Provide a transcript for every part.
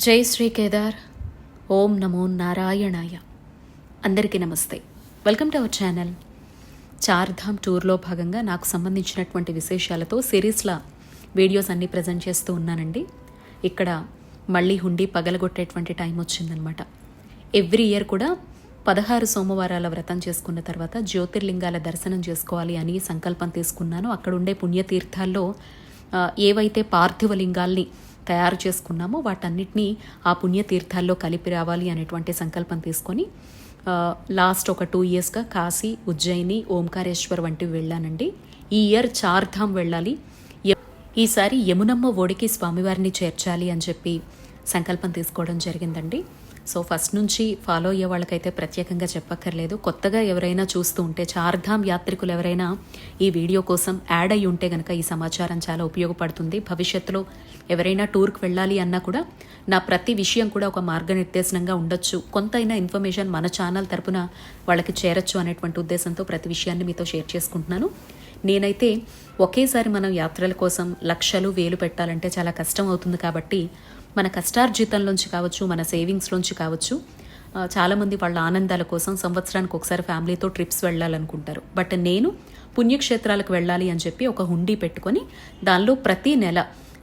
జై శ్రీ కేదార్. ఓం నమో నారాయణాయ. అందరికీ నమస్తే. Welcome to our channel. Chardham టూర్లో భాగంగా నాకు సంబంధించినటువంటి విశేషాలతో సిరీస్ల వీడియోస్ అన్నీ ప్రజెంట్ చేస్తూ ఉన్నానండి. ఇక్కడ మళ్ళీ హుండీ పగలగొట్టేటువంటి టైం వచ్చిందనమాట. ఎవ్రీ ఇయర్ కూడా పదహారు సోమవారాల వ్రతం చేసుకున్న తర్వాత జ్యోతిర్లింగాల దర్శనం చేసుకోవాలి అని సంకల్పం తీసుకున్నాను. అక్కడ ఉండే పుణ్యతీర్థాల్లో ఏవైతే పార్థివ లింగాల్ని తయారు చేసుకున్నామో వాటన్నిటినీ ఆ పుణ్యతీర్థాల్లో కలిపి రావాలి అనేటువంటి సంకల్పం తీసుకొని లాస్ట్ ఒక టూ ఇయర్స్గా కాశీ ఉజ్జయిని ఓంకారేశ్వర్ వంటివి వెళ్ళానండి. ఈ ఇయర్ చార్ధామ్ వెళ్ళాలి. ఈసారి యమునమ్మ ఒడికి స్వామివారిని చేర్చాలి అని చెప్పి సంకల్పం తీసుకోవడం జరిగిందండి. సో ఫస్ట్ నుంచి ఫాలో అయ్యే వాళ్ళకైతే ప్రత్యేకంగా చెప్పక్కర్లేదు. కొత్తగా ఎవరైనా చూస్తూ ఉంటే చార్ధామ్ యాత్రికులు ఎవరైనా ఈ వీడియో కోసం యాడ్ అయి ఉంటే గనక ఈ సమాచారం చాలా ఉపయోగపడుతుంది. భవిష్యత్తులో ఎవరైనా టూర్కి వెళ్ళాలి అన్నా కూడా నా ప్రతి విషయం కూడా ఒక మార్గనిర్దేశనంగా ఉండొచ్చు. కొంతైనా ఇన్ఫర్మేషన్ మన ఛానల్ తరపున వాళ్ళకి చేరొచ్చు అనేటువంటి ఉద్దేశంతో ప్రతి విషయాన్ని మీతో షేర్ చేసుకుంటున్నాను. నేనైతే ఒకేసారి మనం యాత్రల కోసం లక్షలు వేలు పెట్టాలంటే చాలా కష్టం అవుతుంది కాబట్టి మన కష్టార్జితంలోంచి కావచ్చు మన సేవింగ్స్లోంచి కావచ్చు చాలామంది వాళ్ళ ఆనందాల కోసం సంవత్సరానికి ఒకసారి ఫ్యామిలీతో ట్రిప్స్ వెళ్ళాలనుకుంటారు. బట్ నేను పుణ్యక్షేత్రాలకు వెళ్ళాలి అని చెప్పి ఒక హుండీ పెట్టుకొని దానిలో ప్రతి నెల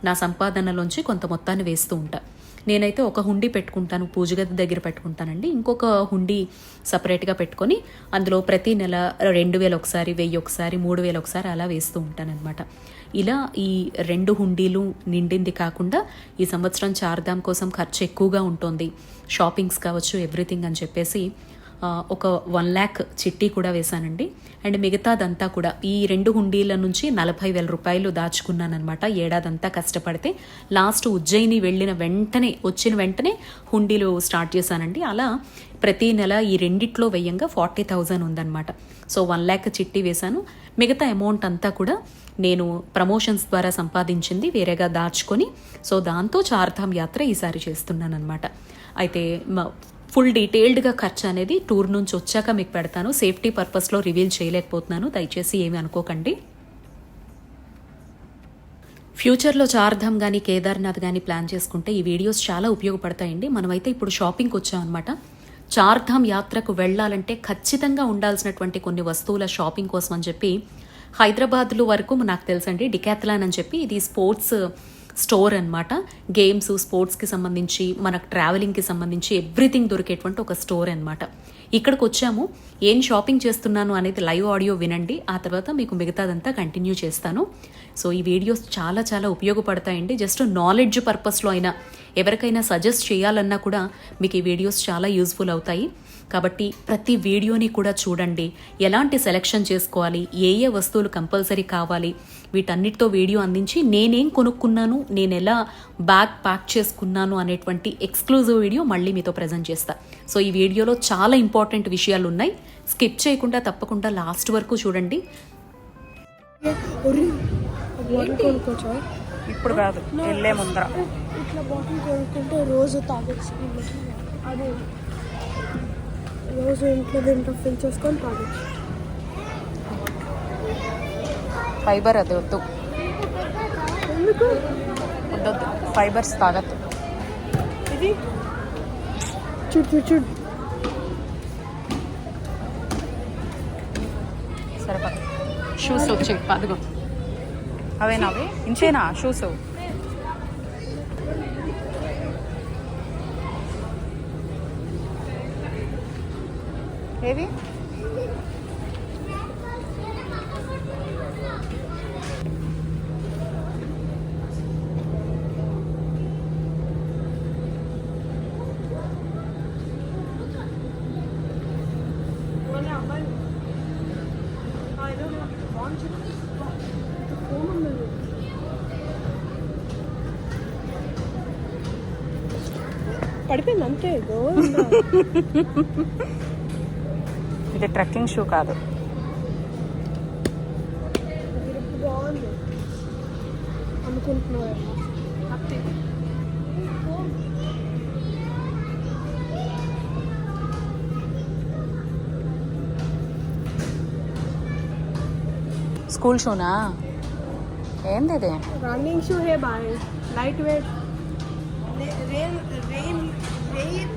నా సంపాదనలోంచి కొంత మొత్తాన్ని వేస్తూ ఉంటా. నేనైతే ఒక హుండీ పెట్టుకుంటాను పూజగది దగ్గర పెట్టుకుంటానండి. ఇంకొక హుండీ సపరేట్గా పెట్టుకొని అందులో ప్రతి నెల రెండు వేలు ఒకసారి వెయ్యి ఒకసారి మూడు వేలు ఒకసారి అలా వేస్తూ ఉంటానన్నమాట. ఇలా ఈ రెండు హుండీలు నిండింది కాకుండా ఈ సంవత్సరం చార్ధామ్ కోసం ఖర్చు ఎక్కువగా ఉంటుంది. షాపింగ్స్ కావచ్చు ఎవ్రీథింగ్ అని చెప్పేసి ఒక వన్ ల్యాక్ చిట్టి కూడా వేశానండి. అండ్ మిగతాదంతా కూడా ఈ రెండు హుండీల నుంచి నలభై వేల రూపాయలు దాచుకున్నానమాట ఏడాదంతా కష్టపడితే లాస్ట్ ఉజ్జయిని వెళ్ళిన వెంటనే వచ్చిన వెంటనే హుండీలు స్టార్ట్ చేశానండి. అలా ప్రతి నెల ఈ రెండిట్లో వెయ్యంగా ఫార్టీ థౌజండ్ ఉందన్నమాట. సో వన్ ల్యాక్ చిట్టి వేశాను. మిగతా అమౌంట్ అంతా కూడా నేను ప్రమోషన్స్ ద్వారా సంపాదించింది వేరేగా దాచుకొని సో దాంతో చార్ధామ్ యాత్ర ఈసారి చేస్తున్నాను అనమాట అయితే ఫుల్ డీటెయిల్డ్గా ఖర్చు అనేది టూర్ నుంచి వచ్చాక మీకు పెడతాను. సేఫ్టీ పర్పస్లో రివీల్ చేయలేకపోతున్నాను. దయచేసి ఏమి అనుకోకండి. ఫ్యూచర్లో చార్ధామ్ కానీ కేదార్నాథ్ కానీ ప్లాన్ చేసుకుంటే ఈ వీడియోస్ చాలా ఉపయోగపడతాయండి. మనమైతే ఇప్పుడు షాపింగ్కి వచ్చామన్నమాట. చార్ధామ్ యాత్రకు వెళ్ళాలంటే ఖచ్చితంగా ఉండాల్సినటువంటి కొన్ని వస్తువుల షాపింగ్ కోసం అని చెప్పి హైదరాబాద్లో వరకు నాకు తెలుసండి డికాథలాన్ అని చెప్పి ఇది స్పోర్ట్స్ స్టోర్ అనమాట గేమ్స్ స్పోర్ట్స్కి సంబంధించి మనకు ట్రావెలింగ్కి సంబంధించి ఎవ్రీథింగ్ దొరికేటువంటి ఒక స్టోర్ అన్నమాట. ఇక్కడికి వచ్చాము ఏం షాపింగ్ చేస్తున్నాను అనేది లైవ్ ఆడియో వినండి ఆ తర్వాత మీకు మిగతాదంతా కంటిన్యూ చేస్తాను. సో ఈ వీడియోస్ చాలా చాలా ఉపయోగపడతాయండి. జస్ట్ నాలెడ్జ్ పర్పస్లో అయినా ఎవరికైనా సజెస్ట్ చేయాలన్నా కూడా మీకు ఈ వీడియోస్ చాలా యూస్ఫుల్ అవుతాయి. కాబట్టి ప్రతి వీడియోని కూడా చూడండి. ఎలాంటి సెలెక్షన్ చేసుకోవాలి? ఏ ఏ వస్తువులు కంపల్సరీ కావాలి? వీటన్నిటితో వీడియో అందించి నేనేం కొనుక్కున్నాను? నేను ఎలా బ్యాగ్ ప్యాక్ చేసుకున్నాను? అనేటువంటి ఎక్స్క్లూజివ్ వీడియో మళ్ళీ మీతో ప్రజెంట్ చేస్తా. సో ఈ వీడియోలో చాలా ఇంపార్టెంట్ విషయాలు ఉన్నాయి. స్కిప్ చేయకుండా తప్పకుండా లాస్ట్ వరకు చూడండి. ఇప్పుడు కాదు వెళ్ళే ముందర. ఇట్లా బాటిల్ కొనుక్కుంటే రోజు తాగొచ్చు. అదే. రోజు ఇంట్లో దీంట్లో ఫిల్ చేసుకొని తాగొచ్చు. ఫైబర్ అది వద్దు. వద్దొద్దు. ఫైబర్స్ తాగద్దు. ఇది? చూడు చూడు చూడు. సరే షూస్ వచ్చి అదిగో. అవేనా అవి? ఇంచేనా షూస్? ఏవి? పడిపోయింది అంతే గోవిందా. ఇది ట్రెక్కింగ్ షూ కాదు. గ్రిప్ బాగుంది అనుకుంటున్నావు స్కూల్ షూనా? ఏంది ఇది running shoe hey boy lightweight pain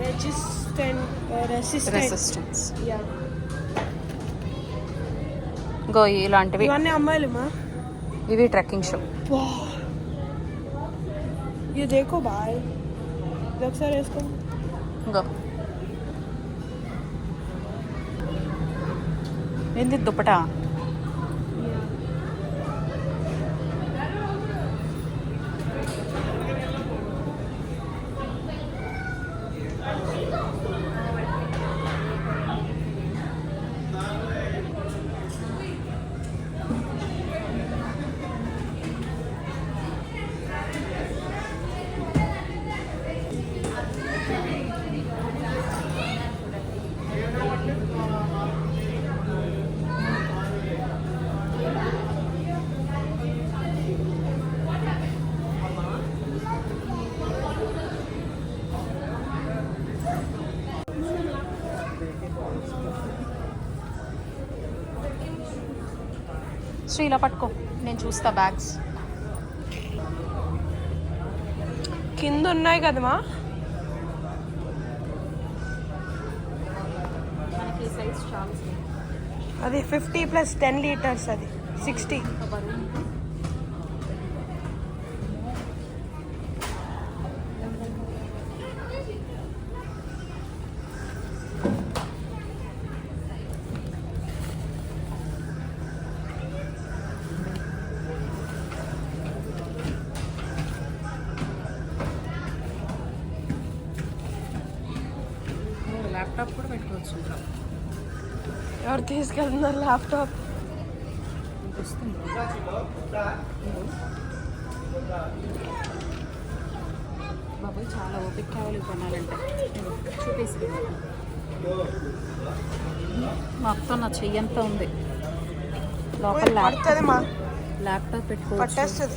resistant uh, resistant resistance. Yeah. ఇలాంటివి. ఇవన్నీ అమ్మాయిలు మా? ఇవి ట్రెక్కింగ్ షూ. ఇది దేకో బాయ్. ఒకసారి వేసుకో. గో. ఏంది దుప్పటా? శ్రీ ఇలా పట్టుకో. నేను చూస్తా బ్యాగ్స్. కింద ఉన్నాయి కదమ్మా అది ఫిఫ్టీ ప్లస్ టెన్ లీటర్స్ అది. సిక్స్టీ తీసుకెళ్తున్నారు ల్యాప్టాప్ బాబాయ్ చాలా ఓపిక కావాలి కొనాలంటే. చూపేసి. మొత్తం నా చెయ్యంతా ఉంది. లోపల ల్యాప్టాప్ ల్యాప్టాప్ పెట్టుకోవచ్చు.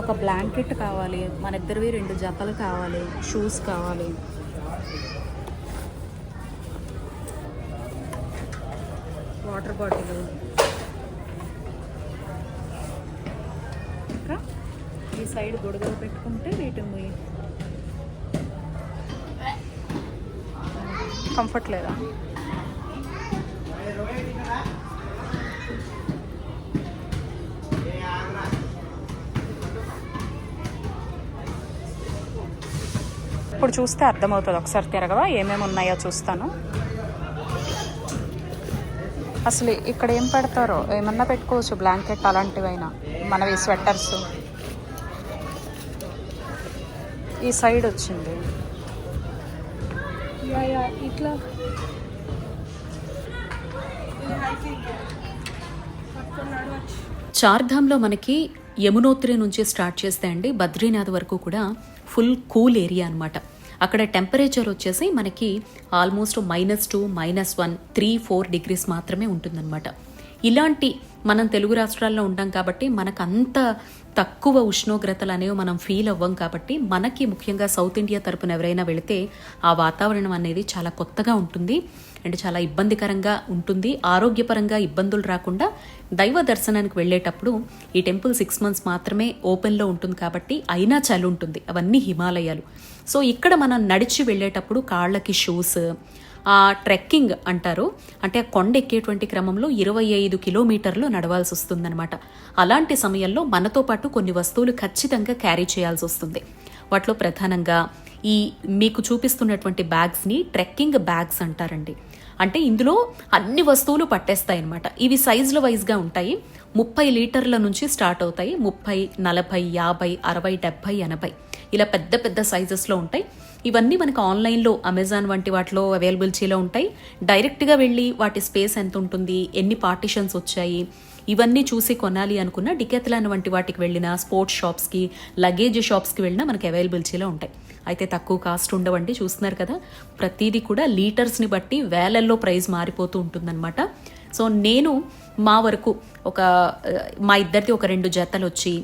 ఒక బ్లాంకెట్ కావాలి. మన ఇద్దరివి రెండు జతలు కావాలి. షూస్ కావాలి. Water bottle. ఇంకా ఈ సైడ్ గొడుగులు పెట్టుకుంటే వీటిని కంఫర్ట్ లేదా? ఇప్పుడు చూస్తే అర్థమవుతుంది. ఒకసారి తిరగవా? ఏమేమి ఉన్నాయో చూస్తాను. అసలు ఇక్కడ ఏం పెడతారో? ఏమన్నా పెట్టుకోవచ్చు? బ్లాంకెట్ అలాంటివైనా? మనవి స్వెటర్స్? ఈ సైడ్ వచ్చింది. యా యా ఇట్లా. చార్ధామ్లో మనకి యమునోత్రి నుంచి స్టార్ట్ చేస్తే అండి బద్రీనాథ్ వరకు కూడా ఫుల్ కూల్ ఏరియా అన్నమాట. అక్కడ టెంపరేచర్ వచ్చేసి మనకి almost minus two minus one three four degrees మాత్రమే ఉంటుందన్నమాట. ఇలాంటి మనం తెలుగు రాష్ట్రాల్లో ఉంటాం కాబట్టి మనకు అంత తక్కువ ఉష్ణోగ్రతలు అనేవి మనం ఫీల్ అవ్వం కాబట్టి మనకి ముఖ్యంగా సౌత్ ఇండియా తరపున ఎవరైనా వెళితే ఆ వాతావరణం అనేది చాలా కొత్తగా ఉంటుంది అండ్ చాలా ఇబ్బందికరంగా ఉంటుంది. ఆరోగ్యపరంగా ఇబ్బందులు రాకుండా దైవ దర్శనానికి వెళ్ళేటప్పుడు ఈ టెంపుల్ సిక్స్ మంత్స్ మాత్రమే ఓపెన్లో ఉంటుంది కాబట్టి అయినా చలి ఉంటుంది. అవన్నీ హిమాలయాలు. సో ఇక్కడ మనం నడిచి వెళ్ళేటప్పుడు కాళ్ళకి షూస్ ఆ ట్రెక్కింగ్ అంటారు. అంటే ఆ కొండ ఎక్కేటువంటి క్రమంలో ఇరవై ఐదు కిలోమీటర్లు నడవాల్సి వస్తుందన్నమాట. అలాంటి సమయంలో మనతో పాటు కొన్ని వస్తువులు ఖచ్చితంగా క్యారీ చేయాల్సి వస్తుంది. వాటిలో ప్రధానంగా ఈ మీకు చూపిస్తున్నటువంటి బ్యాగ్స్ని ట్రెక్కింగ్ బ్యాగ్స్ అంటారండి. అంటే ఇందులో అన్ని వస్తువులు పట్టేస్తాయి అనమాట ఇవి సైజుల వైజ్గా ఉంటాయి. ముప్పై లీటర్ల నుంచి స్టార్ట్ అవుతాయి. ముప్పై నలభై యాభై అరవై డెబ్బై ఎనభై. ఇలా పెద్ద పెద్ద సైజెస్లో ఉంటాయి. ఇవన్నీ మనకు ఆన్లైన్లో అమెజాన్ వంటి వాటిలో అవైలబిలిటీలో ఉంటాయి. డైరెక్ట్గా వెళ్ళి వాటి స్పేస్ ఎంత ఉంటుంది ఎన్ని పార్టిషన్స్ వచ్చాయి ఇవన్నీ చూసి కొనాలి అనుకున్న డికెత్లాన్ వంటి వాటికి వెళ్ళిన స్పోర్ట్స్ షాప్స్కి లగేజ్ షాప్స్కి వెళ్ళినా మనకి అవైలబిలిటీలో ఉంటాయి. అయితే తక్కువ కాస్ట్ ఉండవండి చూస్తున్నారు కదా. ప్రతిదీ కూడా లీటర్స్ని బట్టి వేలల్లో ప్రైస్ మారిపోతూ ఉంటుందన్నమాట. సో నేను మా వరకు ఒక మా ఇద్దరిది ఒక రెండు జతలు వచ్చి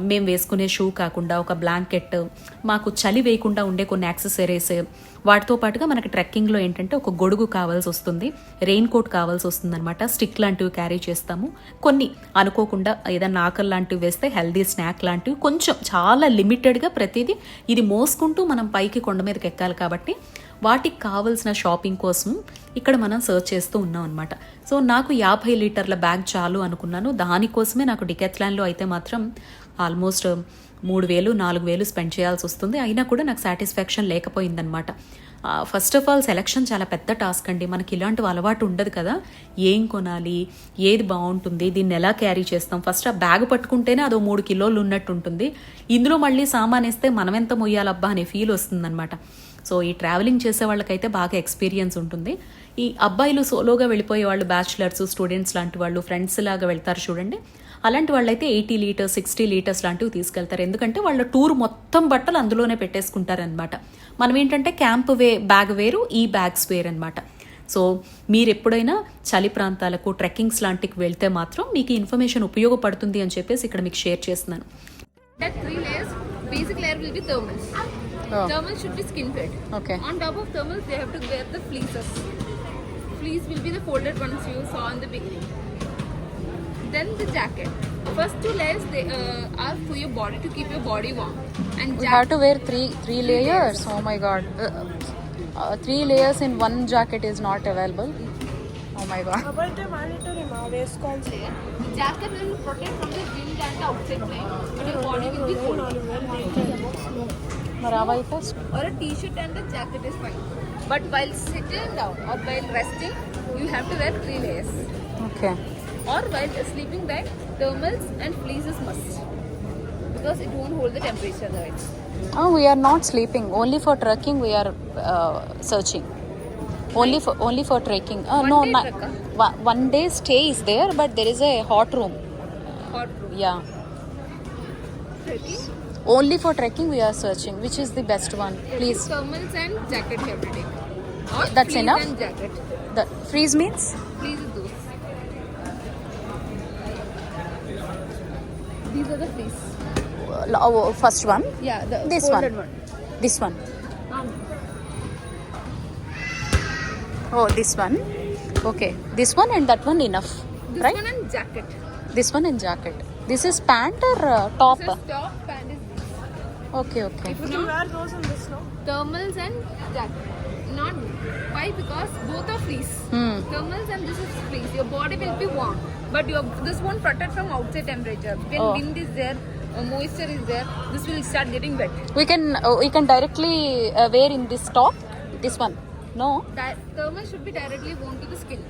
మేము వేసుకునే షూ కాకుండా ఒక బ్లాంకెట్ మాకు చలి వేయకుండా ఉండే కొన్ని యాక్సెసరీస్ వాటితో పాటుగా మనకి ట్రెక్కింగ్లో ఏంటంటే ఒక గొడుగు కావాల్సి వస్తుంది రెయిన్ కోట్ కావాల్సి వస్తుంది అనమాట స్టిక్ లాంటివి క్యారీ చేస్తాము. కొన్ని అనుకోకుండా ఏదైనా ఆకలి లాంటివి వేస్తే హెల్దీ స్నాక్ లాంటివి కొంచెం చాలా లిమిటెడ్గా ప్రతిదీ ఇది మోసుకుంటూ మనం పైకి కొండ మీదకి ఎక్కాలి కాబట్టి వాటికి కావాల్సిన షాపింగ్ కోసం ఇక్కడ మనం సర్చ్ చేస్తూ ఉన్నాం అనమాట సో నాకు యాభై లీటర్ల బ్యాగ్ చాలు అనుకున్నాను. దానికోసమే నాకు డికెత్లాన్లో అయితే మాత్రం ఆల్మోస్ట్ మూడు వేలు నాలుగు వేలు స్పెండ్ చేయాల్సి వస్తుంది. అయినా కూడా నాకు సాటిస్ఫాక్షన్ లేకపోయిందనమాట ఫస్ట్ ఆఫ్ ఆల్ సెలక్షన్ చాలా పెద్ద టాస్క్ అండి. మనకి ఇలాంటి అలవాటు ఉండదు కదా. ఏం కొనాలి? ఏది బాగుంటుంది? దీన్ని ఎలా క్యారీ చేస్తాం? ఫస్ట్ ఆ బ్యాగ్ పట్టుకుంటేనే అదో మూడు కిలోలు ఉన్నట్టు ఉంటుంది ఇందులో మళ్ళీ సామాన్ వేస్తే మనం ఎంత మొయ్యాలబ్బా అనే ఫీల్ వస్తుందన్నమాట. సో ఈ ట్రావెలింగ్ చేసే వాళ్ళకైతే బాగా ఎక్స్పీరియన్స్ ఉంటుంది. ఈ అబ్బాయిలు సోలోగా వెళ్ళిపోయే వాళ్ళు బ్యాచులర్స్ స్టూడెంట్స్ లాంటి వాళ్ళు ఫ్రెండ్స్ లాగా వెళ్తారు చూడండి. అలాంటి వాళ్ళైతే ఎయిటీ లీటర్స్ సిక్స్టీ లీటర్స్ లాంటివి తీసుకెళ్తారు. ఎందుకంటే వాళ్ళ టూర్ మొత్తం బట్టలు అందులోనే పెట్టేసుకుంటారనమాట మనం ఏంటంటే క్యాంప్ వే బ్యాగ్ వేరు ఈ బ్యాగ్స్ వేరు అనమాట సో మీరు ఎప్పుడైనా చలి ప్రాంతాలకు ట్రెక్కింగ్స్ లాంటికి వెళ్తే మాత్రం మీకు ఇన్ఫర్మేషన్ ఉపయోగపడుతుంది అని చెప్పేసి ఇక్కడ మీకు షేర్ చేస్తున్నాను. Oh. Thermals should be skin fit. Okay. On top of thermals, they have to wear the fleeces. Fleece will be the folded ones you saw in the beginning. Then the jacket. First two layers they uh, are for your body to keep your body warm. And we have to wear three three layers. Oh my god. Uh, uh, three layers in one jacket is not available. Oh my god. About the mandatory jacket will protect from the wind and the outside flame, but your body will be cold. Maravai first. Or a t-shirt and a jacket is fine. But while sitting down or while resting, you have to wear three layers. Okay. or while sleeping bag, thermals and fleeces must because it won't hold the temperature right. Oh, we are not sleeping. Only for trekking we are uh, searching. Only for only for trekking. Uh, One no, day na- one, one day stay is there, but there is a hot room. Hot room. Yeah. Trekking. Only for trekking we are searching. Which is the best one? Please. Thermals and jacket you have to take. Or That's enough? and jacket. The freeze means? Fleece is those. These are the freeze. Uh, first one. Yeah, the This one. one. This one. Um, Oh, this one. Okay. This one and that one enough. this right? one and jacket. This one and jacket. This is pant or uh, top? This is top Okay, okay. If you wear those in the snow. Thermals and that. Not why? Because both are freeze. Hmm. Thermals and this is freeze. Your body will be warm, but your this won't protect from outside temperature. When oh. wind is there, uh, moisture is there, this will start getting wet. We can uh, we can directly uh, wear in this top. This one, no. That thermal should be directly worn to the skin.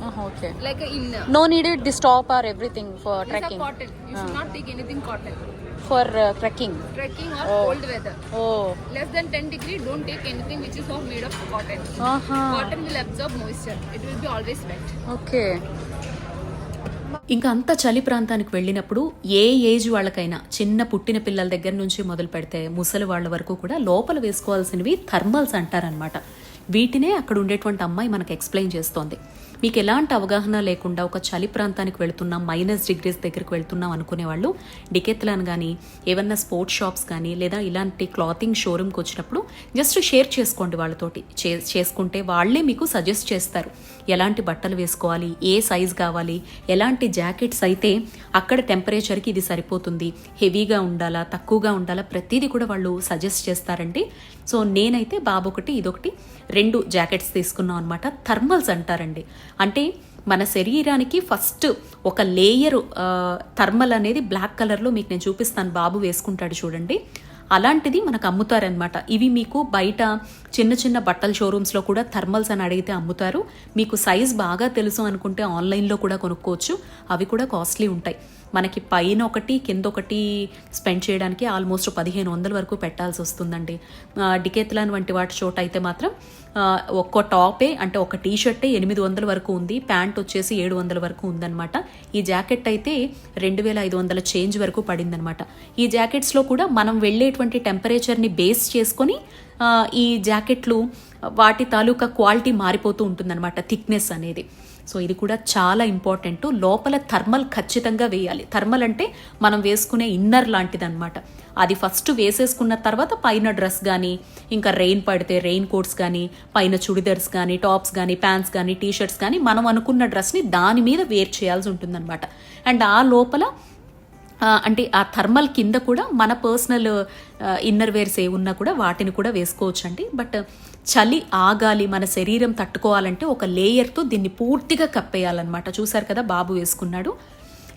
Oh, okay. Like a inner. No needed this top or everything for trekking. It is a cotton. You uh. should ah. not take anything cotton. For uh, trekking. Trekking or Oh. cold weather. Oh. Less than 10 degree, don't take anything which is all made of cotton. Uh-huh. Cotton will absorb moisture. It will be always wet. Okay. ఇంకా అంత చలి ప్రాంతానికి వెళ్ళినప్పుడు ఏ age వాళ్ళకైనా చిన్న పుట్టిన పిల్లల దగ్గర నుంచి మొదలు పెడితే ముసలి వాళ్ళ వరకు కూడా లోపల వేసుకోవాల్సినవి థర్మల్స్ అంటారనమాట వీటినే అక్కడ ఉండేటువంటి అమ్మాయి మనకు ఎక్స్ప్లెయిన్ చేస్తోంది మీకు ఎలాంటి అవగాహన లేకుండా ఒక చలి ప్రాంతానికి వెళుతున్నాం మైనస్ డిగ్రీస్ దగ్గరికి వెళ్తున్నాం అనుకునే వాళ్ళు డికెత్లాన్ కానీ ఏమన్నా స్పోర్ట్స్ షాప్స్ కానీ లేదా ఇలాంటి క్లాతింగ్ షోరూమ్కి వచ్చినప్పుడు జస్ట్ షేర్ చేసుకోండి వాళ్ళతోటి. చే- చేసుకుంటే వాళ్ళే మీకు సజెస్ట్ చేస్తారు. ఎలాంటి బట్టలు వేసుకోవాలి ఏ సైజ్ కావాలి ఎలాంటి జాకెట్స్ అయితే అక్కడ టెంపరేచర్కి ఇది సరిపోతుంది హెవీగా ఉండాలా తక్కువగా ఉండాలా ప్రతిదీ కూడా వాళ్ళు సజెస్ట్ చేస్తారండి. సో నేనైతే బాబు ఒకటి ఇదొకటి. రెండు జాకెట్స్ తీసుకున్నాం అనమాట థర్మల్స్ అంటారండి. అంటే మన శరీరానికి ఫస్ట్ ఒక లేయర్ థర్మల్ అనేది బ్లాక్ కలర్లో మీకు నేను చూపిస్తాను. బాబు వేసుకుంటాడు చూడండి. అలాంటిది మనకు అమ్ముతారనమాట ఇవి మీకు బయట చిన్న చిన్న బట్టల షోరూమ్స్లో కూడా థర్మల్స్ అని అడిగితే అమ్ముతారు. మీకు సైజ్ బాగా తెలుసు అనుకుంటే ఆన్లైన్లో కూడా కొనుక్కోవచ్చు. అవి కూడా కాస్ట్లీ ఉంటాయి. మనకి పైన ఒకటి కింద ఒకటి స్పెండ్ చేయడానికి ఆల్మోస్ట్ పదిహేను వందల వరకు పెట్టాల్సి వస్తుందండి. డికెత్లాన్ వంటి వాటి చోట అయితే మాత్రం ఒక్కో టాపే అంటే ఒక టీ షర్టే ఎనిమిది వందల వరకు ఉంది ప్యాంట్ వచ్చేసి ఏడు వందల వరకు ఉందన్నమాట. ఈ జాకెట్ అయితే రెండు వేల ఐదు వందల చేంజ్ వరకు పడిందనమాట ఈ జాకెట్స్లో కూడా మనం వెళ్ళేటువంటి టెంపరేచర్ని బేస్ చేసుకొని ఈ జాకెట్లు వాటి తాలూకా క్వాలిటీ మారిపోతూ ఉంటుందన్నమాట థిక్నెస్ అనేది. సో ఇది కూడా చాలా ఇంపార్టెంట్ లోపల థర్మల్ ఖచ్చితంగా వేయాలి. థర్మల్ అంటే మనం వేసుకునే ఇన్నర్ లాంటిది అనమాట అది ఫస్ట్ వేసేసుకున్న తర్వాత పైన డ్రెస్ కానీ ఇంకా రెయిన్ పడితే రెయిన్ కోట్స్ కానీ పైన చుడిదర్స్ కానీ టాప్స్ కానీ ప్యాంట్స్ కానీ టీషర్ట్స్ కానీ మనం అనుకున్న డ్రెస్ని దాని మీద వేర్ చేయాల్సి ఉంటుందన్నమాట. అండ్ ఆ లోపల అంటే ఆ థర్మల్ కింద కూడా మన పర్సనల్ ఇన్నర్ వేర్స్ ఏ ఉన్నా కూడా వాటిని కూడా వేసుకోవచ్చు అండి బట్ చలి ఆగాలి మన శరీరం తట్టుకోవాలంటే ఒక లేయర్తో దీన్ని పూర్తిగా కప్పేయాలన్నమాట. చూసారు కదా బాబు వేసుకున్నాడు.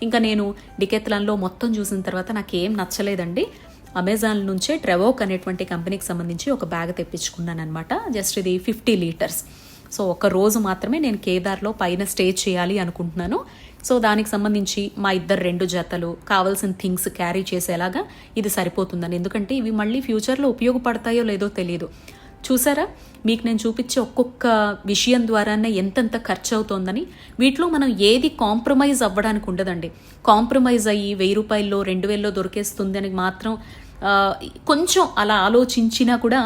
ఇంకా నేను డికెత్లాన్లో మొత్తం చూసిన తర్వాత నాకు ఏం నచ్చలేదండి. అమెజాన్ నుంచే ట్రెవోక్ అనేటువంటి కంపెనీకి సంబంధించి ఒక బ్యాగ్ తెప్పించుకున్నాను అనమాట జస్ట్ ఇది ఫిఫ్టీ లీటర్స్. సో ఒక రోజు మాత్రమే నేను కేదార్లో పైన స్టే చేయాలి అనుకుంటున్నాను. సో దానికి సంబంధించి మా ఇద్దరు రెండు జతలు కావాల్సిన థింగ్స్ క్యారీ చేసేలాగా ఇది సరిపోతుందని. ఎందుకంటే ఇవి మళ్ళీ ఫ్యూచర్లో ఉపయోగపడతాయో లేదో తెలియదు చూసారా? మీకు నేను చూపించే ఒక్కొక్క విషయం ద్వారానే ఎంతెంత ఖర్చు అవుతోందని వీటిలో మనం ఏది కాంప్రమైజ్ అవ్వడానికి ఉండదండి. కాంప్రమైజ్ అయ్యి వెయ్యి రూపాయల్లో రెండు వేల్లో దొరికేస్తుంది అని మాత్రం కొంచెం అలా ఆలోచించినా కూడా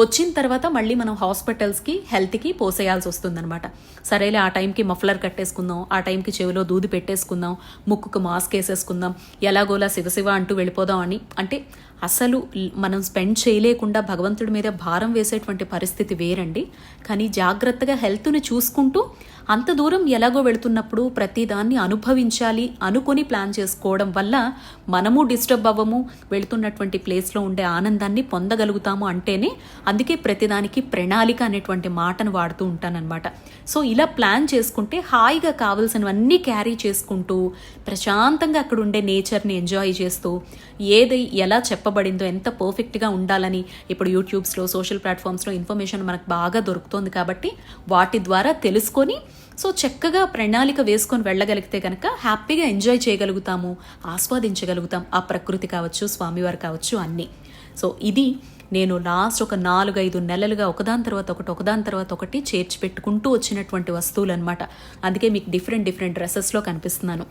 వచ్చిన తర్వాత మళ్ళీ మనం హాస్పిటల్స్కి హెల్త్కి పోసేయాల్సి వస్తుందన్నమాట. సరేలే ఆ టైంకి మఫ్లర్ కట్టేసుకుందాం ఆ టైంకి చెవిలో దూది పెట్టేసుకుందాం ముక్కుకు మాస్క్ వేసేసుకుందాం ఎలాగోలా శివశివ అంటూ వెళ్ళిపోదాం అని. అంటే అసలు మనం స్పెండ్ చేయలేకుండా భగవంతుడి మీద భారం వేసేటువంటి పరిస్థితి వేరండి. కానీ జాగ్రత్తగా హెల్త్ని చూసుకుంటూ అంత దూరం ఎలాగో వెళుతున్నప్పుడు ప్రతిదాన్ని అనుభవించాలి అనుకొని ప్లాన్ చేసుకోవడం వల్ల మనము డిస్టర్బ్ అవ్వము వెళుతున్నటువంటి ప్లేస్లో ఉండే ఆనందాన్ని పొందగలుగుతాము అంటేనే అందుకే ప్రతిదానికి ప్రణాళిక అనేటువంటి మాటను వాడుతూ ఉంటానన్నమాట. సో ఇలా ప్లాన్ చేసుకుంటే హాయిగా కావలసినవన్నీ క్యారీ చేసుకుంటూ ప్రశాంతంగా అక్కడ ఉండే నేచర్ని ఎంజాయ్ చేస్తూ ఏది ఎలా చెప్పబడిందో ఎంత పర్ఫెక్ట్గా ఉండాలని ఇప్పుడు యూట్యూబ్స్లో సోషల్ ప్లాట్ఫామ్స్లో ఇన్ఫర్మేషన్ మనకు బాగా దొరుకుతోంది కాబట్టి వాటి ద్వారా తెలుసుకొని సో చక్కగా ప్రణాళిక వేసుకొని వెళ్ళగలిగితే కనుక హ్యాపీగా ఎంజాయ్ చేయగలుగుతాము ఆస్వాదించగలుగుతాం. ఆ ప్రకృతి కావచ్చు స్వామివారు కావచ్చు అన్నీ. సో ఇది నేను లాస్ట్ ఒక నాలుగైదు నెలలుగా ఒకదాని తర్వాత ఒకటి ఒకదాని తర్వాత ఒకటి చేర్చి పెట్టుకుంటూ వచ్చినటువంటి వస్తువులు అనమాట అందుకే మీకు డిఫరెంట్ డిఫరెంట్ డ్రెస్సెస్లో కనిపిస్తున్నాను.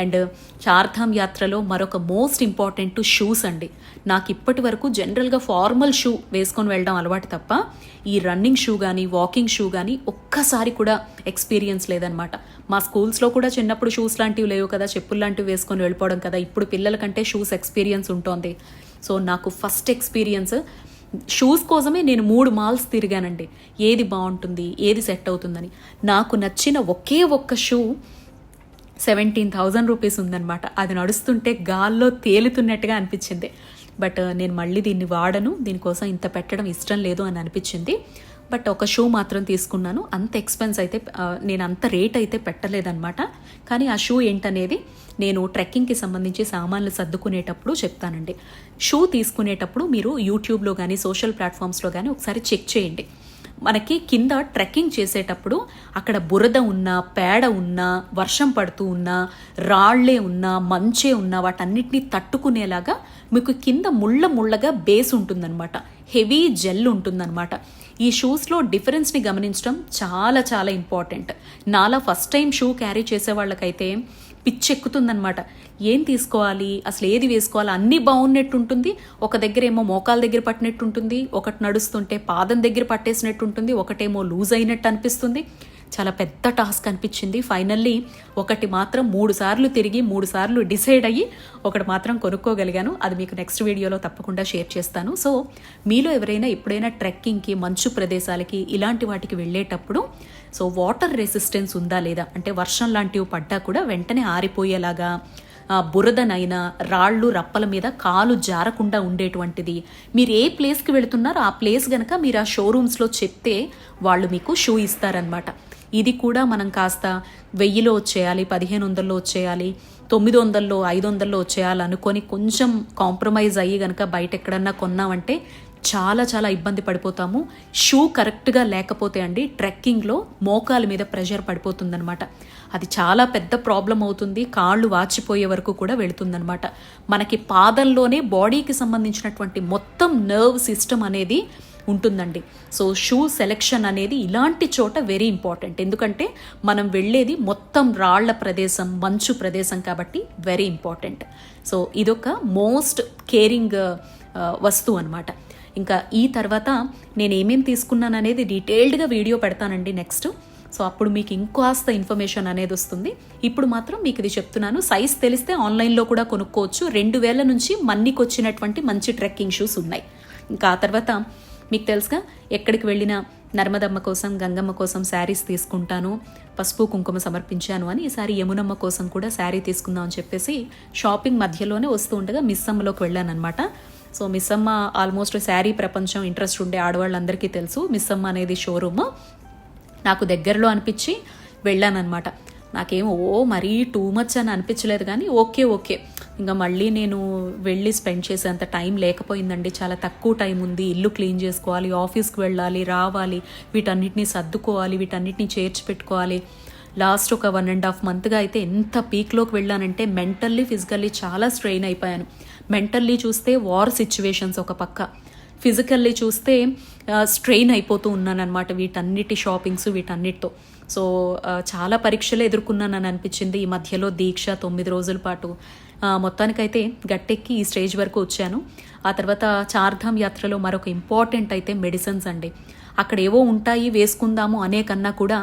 అండ్ చార్ధామ్ యాత్రలో మరొక మోస్ట్ ఇంపార్టెంట్ షూస్ అండి. నాకు ఇప్పటి వరకు జనరల్గా ఫార్మల్ షూ వేసుకొని వెళ్ళడం అలవాటు తప్ప ఈ రన్నింగ్ షూ కానీ వాకింగ్ షూ కానీ ఒక్కసారి కూడా ఎక్స్పీరియన్స్ లేదనమాట మా స్కూల్స్లో కూడా చిన్నప్పుడు షూస్ లాంటివి లేవు కదా చెప్పులు లాంటివి వేసుకొని వెళ్ళిపోవడం కదా ఇప్పుడు పిల్లల కంటే షూస్ ఎక్స్పీరియన్స్ ఉంటుంది. సో నాకు ఫస్ట్ ఎక్స్పీరియన్స్ షూస్ కోసమే నేను మూడు మాల్స్ తిరిగానండి. ఏది బాగుంటుంది ఏది సెట్ అవుతుందని. నాకు నచ్చిన ఒకే ఒక్క షూ సెవెంటీన్ థౌజండ్ రూపీస్ ఉందన్నమాట. అది నడుస్తుంటే గాల్లో తేలుతున్నట్టుగా అనిపించింది. బట్ uh, నేను మళ్ళీ దీన్ని వాడను. దీనికోసం ఇంత పెట్టడం ఇష్టం లేదు అని అనిపించింది. బట్ ఒక షూ మాత్రం తీసుకున్నాను. అంత ఎక్స్పెన్స్ అయితే uh, నేను అంత రేట్ అయితే పెట్టలేదన్నమాట. కానీ ఆ షూ ఏంటనేది నేను ట్రెక్కింగ్కి సంబంధించి సామాన్లు సర్దుకునేటప్పుడు చెప్తానండి. షూ తీసుకునేటప్పుడు మీరు యూట్యూబ్లో కానీ సోషల్ ప్లాట్ఫామ్స్లో కానీ ఒకసారి చెక్ చేయండి. మనకి కింద ట్రెక్కింగ్ చేసేటప్పుడు అక్కడ బురద ఉన్నా పేడ ఉన్నా వర్షం పడుతూ ఉన్నా రాళ్ళే ఉన్నా మంచే ఉన్నా వాటన్నిటిని తట్టుకునేలాగా మీకు కింద ముళ్ళ ముళ్ళగా బేస్ ఉంటుందన్నమాట. హెవీ జెల్ ఉంటుందన్నమాట. ఈ షూస్లో డిఫరెన్స్ని గమనించడం చాలా చాలా ఇంపార్టెంట్. నాలా ఫస్ట్ టైం షూ క్యారీ చేసే వాళ్ళకైతే పిచ్చెక్కుతుందనమాట ఏం తీసుకోవాలి? అసలు ఏది వేసుకోవాలి? అన్నీ బాగున్నట్టు ఉంటుంది ఒక దగ్గర ఏమో మోకాల దగ్గర పట్టినట్టు ఉంటుంది ఒకటి నడుస్తుంటే పాదం దగ్గర పట్టేసినట్టు ఉంటుంది ఒకటేమో లూజ్ అయినట్టు అనిపిస్తుంది. చాలా పెద్ద టాస్క్ అనిపించింది. ఫైనల్లీ ఒకటి మాత్రం మూడు సార్లు తిరిగి మూడు సార్లు డిసైడ్ అయ్యి ఒకటి మాత్రం కొనుక్కోగలిగాను. అది మీకు నెక్స్ట్ వీడియోలో తప్పకుండా షేర్ చేస్తాను. సో మీలో ఎవరైనా ఎప్పుడైనా ట్రెక్కింగ్కి మంచు ప్రదేశాలకి ఇలాంటి వాటికి వెళ్ళేటప్పుడు సో వాటర్ రెసిస్టెన్స్ ఉందా లేదా? అంటే వర్షం లాంటివి పడ్డా కూడా వెంటనే ఆరిపోయేలాగా బురదనైనా రాళ్ళు రప్పల మీద కాలు జారకుండా ఉండేటువంటిది. మీరు ఏ ప్లేస్కి వెళుతున్నారో ఆ ప్లేస్ గనక మీరు ఆ షోరూమ్స్లో చెప్తే వాళ్ళు మీకు షూ ఇస్తారనమాట ఇది కూడా మనం కాస్త వెయ్యిలో వచ్చేయాలి పదిహేను వందల్లో వచ్చేయాలి తొమ్మిది వందల్లో ఐదు వందల్లో వచ్చేయాలనుకొని కొంచెం కాంప్రమైజ్ అయ్యి కనుక బయట ఎక్కడన్నా కొన్నామంటే చాలా చాలా ఇబ్బంది పడిపోతాము. షూ కరెక్ట్గా లేకపోతే అండి ట్రెక్కింగ్లో మోకాల మీద ప్రెషర్ పడిపోతుందనమాట అది చాలా పెద్ద ప్రాబ్లం అవుతుంది. కాళ్ళు వాచిపోయే వరకు కూడా వెళుతుందనమాట మనకి పాదంలోనే బాడీకి సంబంధించినటువంటి మొత్తం నర్వ్ సిస్టమ్ అనేది ఉంటుందండి. సో షూ సెలెక్షన్ అనేది ఇలాంటి చోట వెరీ ఇంపార్టెంట్. ఎందుకంటే మనం వెళ్ళేది మొత్తం రాళ్ళ ప్రదేశం మంచు ప్రదేశం కాబట్టి వెరీ ఇంపార్టెంట్. సో ఇదొక మోస్ట్ కేరింగ్ వస్తువు అనమాట ఇంకా ఈ తర్వాత నేను ఏమేమి తీసుకున్నాను అనేది డీటెయిల్డ్గా వీడియో పెడతానండి నెక్స్ట్. సో అప్పుడు మీకు ఇంకాస్త ఇన్ఫర్మేషన్ అనేది వస్తుంది. ఇప్పుడు మాత్రం మీకు ఇది చెప్తున్నాను. సైజ్ తెలిస్తే ఆన్లైన్లో కూడా కొనుక్కోవచ్చు. రెండు వేల నుంచి మన్నికొచ్చినటువంటి మంచి ట్రెక్కింగ్ షూస్ ఉన్నాయి. ఇంకా ఆ తర్వాత మీకు తెలుసుగా ఎక్కడికి వెళ్ళినా నర్మదమ్మ కోసం గంగమ్మ కోసం శారీస్ తీసుకుంటాను పసుపు కుంకుమ సమర్పించాను అని ఈసారి యమునమ్మ కోసం కూడా శారీ తీసుకుందాం అని చెప్పేసి షాపింగ్ మధ్యలోనే వస్తూ ఉండగా మిస్సమ్మలోకి వెళ్ళాను అనమాట సో మిస్సమ్మ ఆల్మోస్ట్ శారీ ప్రపంచం ఇంట్రెస్ట్ ఉండే ఆడవాళ్ళందరికీ తెలుసు మిస్సమ్మ అనేది షోరూమ్ నాకు దగ్గరలో అనిపించి వెళ్ళానమాట నాకేమో ఓ మరీ టూ మచ్ అని అనిపించలేదు కానీ ఓకే ఓకే. ఇంకా మళ్ళీ నేను వెళ్ళి స్పెండ్ చేసేంత టైం లేకపోయిందండి. చాలా తక్కువ టైం ఉంది. ఇల్లు క్లీన్ చేసుకోవాలి ఆఫీస్కి వెళ్ళాలి రావాలి వీటన్నిటిని సర్దుకోవాలి వీటన్నిటిని చేర్చి పెట్టుకోవాలి. లాస్ట్ ఒక వన్ అండ్ హాఫ్ మంత్గా అయితే ఎంత పీక్లోకి వెళ్ళానంటే మెంటల్లీ ఫిజికల్లీ చాలా స్ట్రెయిన్ అయిపోయాను. మెంటల్లీ చూస్తే వార్ సిచ్యువేషన్స్ ఒక పక్క. ఫిజికల్లీ చూస్తే స్ట్రెయిన్ అయిపోతూ ఉన్నానన్నమాట వీటన్నిటి షాపింగ్స్ వీటన్నిటితో. సో చాలా పరీక్షలు ఎదుర్కొన్నానని అనిపించింది. ఈ మధ్యలో దీక్ష తొమ్మిది రోజుల పాటు. మొత్తానికైతే గట్టెక్కి ఈ స్టేజ్ వరకు వచ్చాను. ఆ తర్వాత చార్ధామ్ యాత్రలో మరొక ఇంపార్టెంట్ అయితే మెడిసిన్స్ అండి. అక్కడ ఏవో ఉంటాయి వేసుకుందాము అనే కన్నా కూడా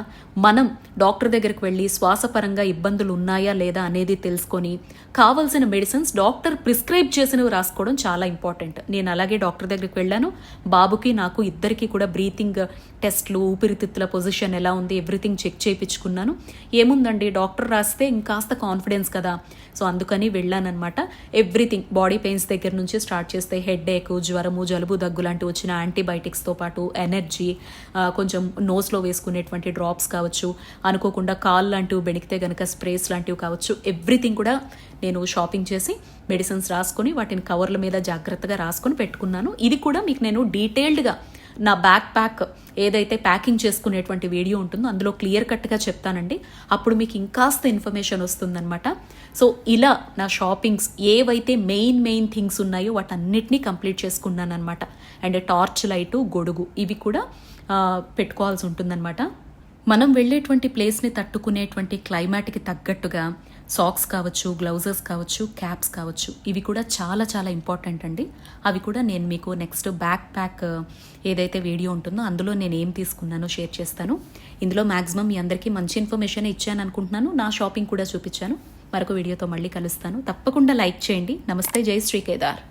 మనం డాక్టర్ దగ్గరికి వెళ్ళి శ్వాసపరంగా ఇబ్బందులు ఉన్నాయా లేదా అనేది తెలుసుకొని కావాల్సిన మెడిసిన్స్ డాక్టర్ ప్రిస్క్రైబ్ చేసినవి రాసుకోవడం చాలా ఇంపార్టెంట్. నేను అలాగే డాక్టర్ దగ్గరికి వెళ్ళాను. బాబుకి నాకు ఇద్దరికి కూడా బ్రీతింగ్ టెస్ట్లు ఊపిరితిత్తుల పొజిషన్ ఎలా ఉంది ఎవ్రీథింగ్ చెక్ చేయించుకున్నాను. ఏముందండి? డాక్టర్ రాస్తే ఇంకాస్త కాన్ఫిడెన్స్ కదా. సో అందుకని వెళ్ళానన్నమాట. ఎవ్రీథింగ్ బాడీ పెయిన్స్ దగ్గర నుంచి స్టార్ట్ చేస్తే హెడ్ ఏక్ జ్వరము జలుబు దగ్గు లాంటి వచ్చిన యాంటీబయాటిక్స్తో పాటు ఎనర్జీ కొంచెం నోస్లో వేసుకునేటువంటి డ్రాప్స్ కావచ్చు. అనుకోకుండా కాల్ లాంటివి బెణికితే గనక స్ప్రేస్ లాంటివి కావచ్చు. ఎవ్రీథింగ్ కూడా నేను షాపింగ్ చేసి మెడిసిన్స్ రాసుకొని వాటిని కవర్ల మీద జాగ్రత్తగా రాసుకొని పెట్టుకున్నాను. ఇది కూడా మీకు నేను డీటెయిల్డ్గా నా బ్యాక్ ప్యాక్ ఏదైతే ప్యాకింగ్ చేసుకునేటువంటి వీడియో ఉంటుందో అందులో క్లియర్ కట్గా చెప్తానండి. అప్పుడు మీకు ఇంకాస్త ఇన్ఫర్మేషన్ వస్తుందన్నమాట. సో ఇలా నా షాపింగ్స్ ఏవైతే మెయిన్ మెయిన్ థింగ్స్ ఉన్నాయో వాటన్నిటినీ కంప్లీట్ చేసుకున్నాను అనమాట అండ్ టార్చ్ లైటు గొడుగు ఇవి కూడా పెట్టుకోవాల్సి ఉంటుందన్నమాట. మనం వెళ్ళేటువంటి ప్లేస్ని తట్టుకునేటువంటి క్లైమాట్కి తగ్గట్టుగా సాక్స్ కావచ్చు గ్లౌజెస్ కావచ్చు క్యాప్స్ కావచ్చు. ఇవి కూడా చాలా చాలా ఇంపార్టెంట్ అండి. అవి కూడా నేను మీకు నెక్స్ట్ బ్యాక్ ప్యాక్ ఏదైతే వీడియో ఉంటుందో అందులో నేను ఏం తీసుకున్నానో షేర్ చేస్తాను. ఇందులో మ్యాక్సిమం మీ అందరికీ మంచి ఇన్ఫర్మేషన్ ఇచ్చాను అనుకుంటున్నాను. నా షాపింగ్ కూడా చూపించాను. మరొక వీడియోతో మళ్ళీ కలుస్తాను. తప్పకుండా లైక్ చేయండి. నమస్తే జై శ్రీ కేదార్.